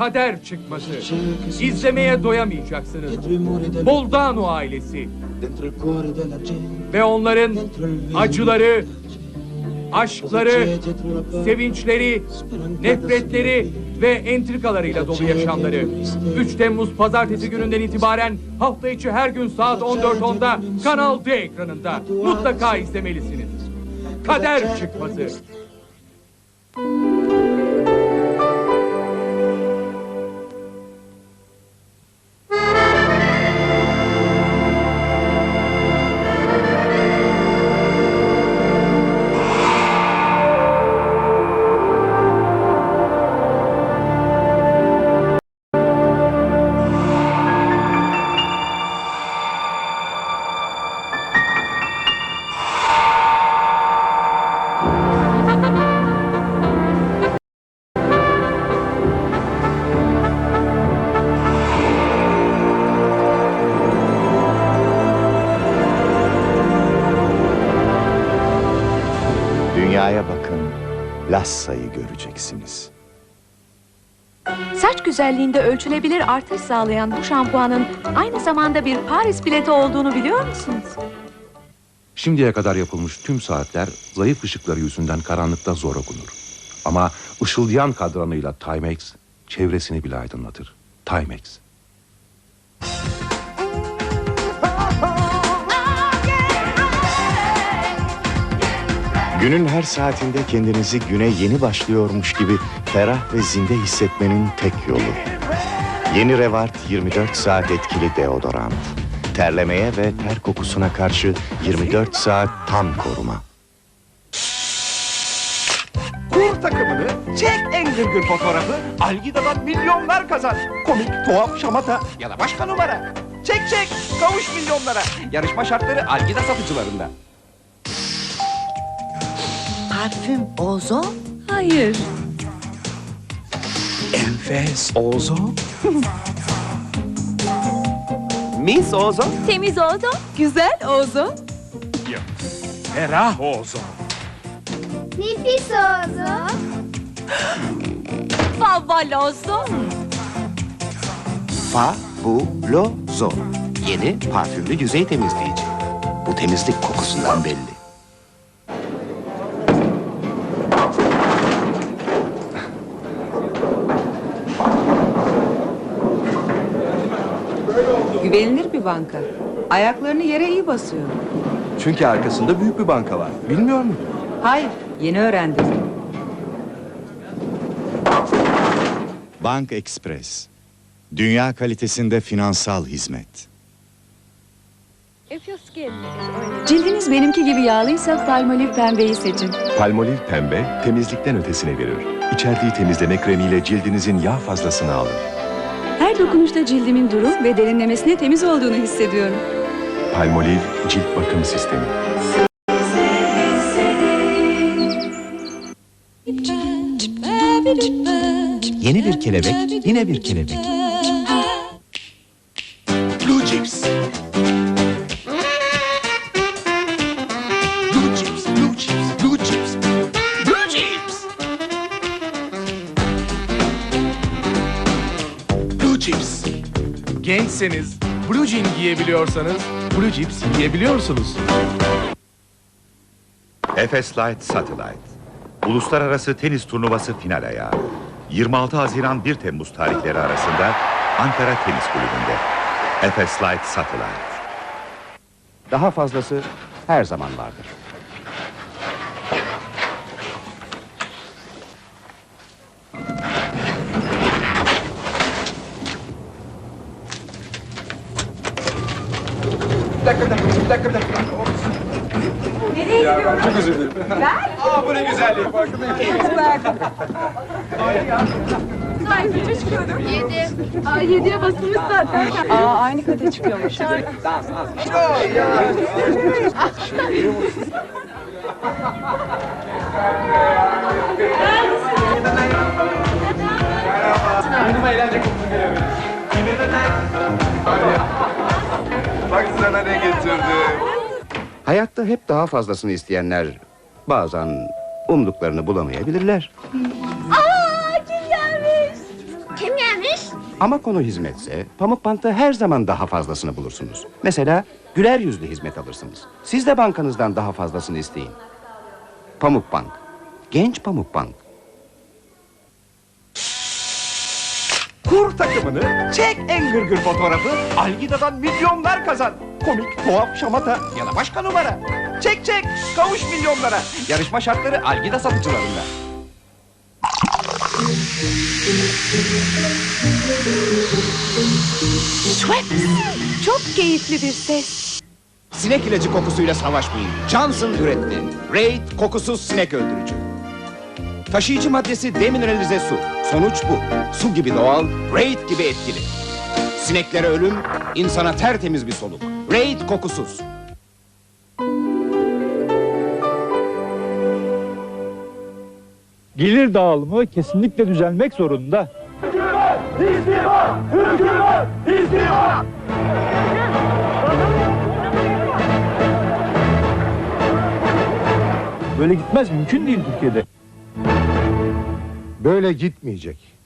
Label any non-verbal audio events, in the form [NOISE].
Kader çıkması. İzlemeye doyamayacaksınız. Boldano ailesi ve onların acıları, aşkları, sevinçleri, nefretleri ve entrikalarıyla dolu yaşamları. 3 Temmuz pazartesi gününden itibaren hafta içi her gün saat 14.10'da Kanal D ekranında. Mutlaka izlemelisiniz. Kader çıkması. Dünyaya bakın, Lassa'yı göreceksiniz. Saç güzelliğinde ölçülebilir artış sağlayan bu şampuanın aynı zamanda bir Paris bileti olduğunu biliyor musunuz? Şimdiye kadar yapılmış tüm saatler zayıf ışıkları yüzünden karanlıkta zor okunur. Ama ışıldayan kadranıyla Timex çevresini bile aydınlatır. Timex. Günün her saatinde kendinizi güne yeni başlıyormuş gibi ferah ve zinde hissetmenin tek yolu. Yeni Revart 24 saat etkili deodorant. Terlemeye ve ter kokusuna karşı 24 saat tam koruma. Kur takımını, çek en gırgır fotoğrafı, Algida'dan milyonlar kazan. Komik, tuhaf, şamata ya da başka numara. Çek çek, kavuş milyonlara. Yarışma şartları Algida satıcılarında. Parfüm Ozo? Hayır. Enfes Ozo. [LAUGHS] Miss Ozo. Temiz Ozo, güzel Ozo. Ferah Ozo. Nefis oldu. [GASPS] Favoloso. Fabuloso. Yeni parfümlü yüzey temizleyici. Bu temizlik kokusundan belli. Güvenilir bir banka. Ayaklarını yere iyi basıyor. Çünkü arkasında büyük bir banka var. Bilmiyor musun? Hayır, yeni öğrendim. Bank Express. Dünya kalitesinde finansal hizmet. Cildiniz benimki gibi yağlıysa Palmolive pembeyi seçin. Palmolive pembe temizlikten ötesine verir. İçerdiği temizleme kremiyle cildinizin yağ fazlasını alır. Her dokunuşta cildimin duru ve derinlemesine temiz olduğunu hissediyorum. Palmolive cilt bakım sistemi. Yeni bir kelebek, yine bir kelebek. Chips. Gençseniz, blue jean giyebiliyorsanız, blue chips yiyebiliyorsunuz. Efes Light Satellite. Uluslararası tenis turnuvası final ayağı. 26 Haziran 1 Temmuz tarihleri arasında Ankara Tenis Kulübü'nde. Efes Light Satellite. Daha fazlası her zaman vardır. Bir dakika, bir dakika, bir dakika, bir dakika. Nereye gidiyorsun? Çok özür dilerim. Ben? Aa bu ne güzelliği, farkındayım. Yedi. Aa, yediye basılmış zaten. Aa, aynı kata çıkıyormuş. Yanıma Hayatta hep daha fazlasını isteyenler bazen umduklarını bulamayabilirler. Aa, kim gelmiş? Kim gelmiş? Ama konu hizmetse Pamukbank'ta her zaman daha fazlasını bulursunuz. Mesela güler yüzlü hizmet alırsınız. Siz de bankanızdan daha fazlasını isteyin. Pamukbank. Genç Pamukbank. Kur takımını çek en gırgır fotoğrafı Algida'dan milyonlar kazan. Komik, tuhaf, şamata ya da başka numara. Çek çek kavuş milyonlara. Yarışma şartları Algida satıcılarında. Çok keyifli bir ses. Sinek ilacı kokusuyla savaşmayın. Johnson üretti. Raid kokusuz sinek öldürücü. Taşıyıcı maddesi demineralize su. Sonuç bu. Su gibi doğal, Raid gibi etkili. Sineklere ölüm, insana tertemiz bir soluk. Raid kokusuz. Gelir dağılımı kesinlikle düzelmek zorunda. Böyle gitmez mümkün değil Türkiye'de. Böyle gitmeyecek.